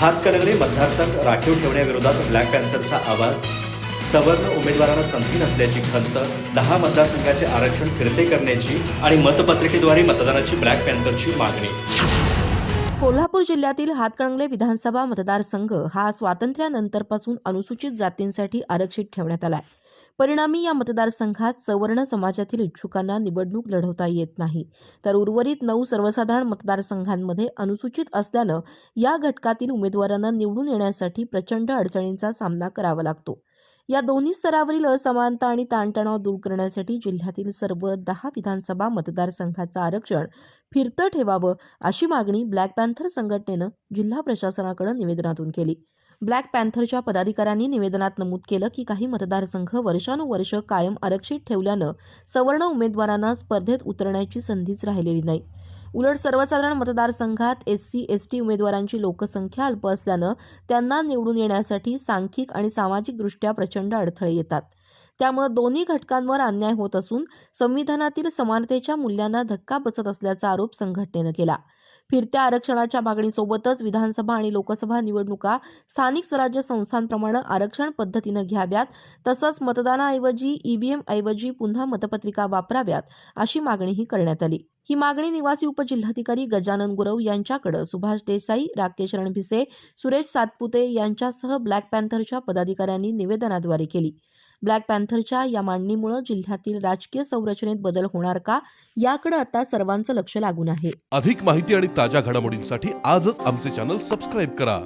हातकणंगले मतदारसंघ राखीव ठेवण्याविरोधात ब्लॅक पॅन्थरचा आवाज. सवर्ण उमेदवारांना संधी नसल्याची खंत दहा मतदारसंघाचे आरक्षण फिरते करण्याची आणि मतपत्रिकेद्वारे मतदानाची ब्लॅक पॅन्थरची मागणी. कोल्हापूर जिल्ह्यातील हातकणंगले विधानसभा मतदारसंघ हा स्वातंत्र्यानंतरपासून अनुसूचित जातींसाठी आरक्षित ठेवण्यात आलाय. परिणामी या मतदारसंघात सवर्ण समाजातील इच्छुकांना निवडणूक लढवता येत नाही. तर उर्वरित नऊ सर्वसाधारण मतदारसंघांमध्ये अनुसूचित असल्यानं या घटकातील उमेदवारांना निवडून येण्यासाठी प्रचंड अडचणींचा सामना करावा लागतो. या दोन्ही स्तरावरील असमानता आणि ताणतणाव दूर करण्यासाठी जिल्ह्यातील सर्व दहा विधानसभा मतदारसंघाचं आरक्षण फिरतं ठेवावं अशी मागणी ब्लॅक पॅन्थर संघटनेनं जिल्हा प्रशासनाकडे निवेदनातून केली. ब्लॅक पॅन्थरच्या पदाधिकाऱ्यांनी निवेदनात नमूद केलं की काही मतदारसंघ वर्षानुवर्ष कायम आरक्षित ठेवल्यानं सवर्ण उमेदवारांना स्पर्धेत उतरण्याची संधीच राहिलेली नाही. उलट सर्वसाधारण मतदारसंघात एस सी एस टी उमेदवारांची लोकसंख्या अल्प असल्यानं त्यांना निवडून येण्यासाठी सांख्यिक आणि सामाजिकदृष्ट्या प्रचंड अडथळे येतात. त्यामुळे दोन्ही घटकांवर अन्याय होत असून संविधानातील समानतेच्या मूल्यांना धक्का बसत असल्याचा आरोप संघटनेनं केला. फिरत्या आरक्षणाच्या मागणीसोबतच विधानसभा आणि लोकसभा निवडणुका स्थानिक स्वराज्य संस्थांप्रमाणे आरक्षण पद्धतीनं घ्याव्यात. तसंच मतदानाऐवजी ईव्हीएम ऐवजी पुन्हा मतपत्रिका वापराव्यात अशी मागणीही करण्यात आली. ही मागणी निवासी उपजिल्हाधिकारी गजानन गुरव यांच्याकडे सुभाष देसाई राकेश रणभिसे सुरेश सातपुते यांच्यासह ब्लॅक पॅन्थरच्या पदाधिकाऱ्यांनी निवेदनाद्वारे केली. ब्लॅक पॅन्थरच्या या मांडणीमुळे जिल्ह्यातील राजकीय संरचनेत बदल होणार का याकडे आता सर्वांचं लक्ष लागून आहे. अधिक माहिती आणि ताज्या घडामोडींसाठी आजच आमचे चॅनल सबस्क्राईब करा.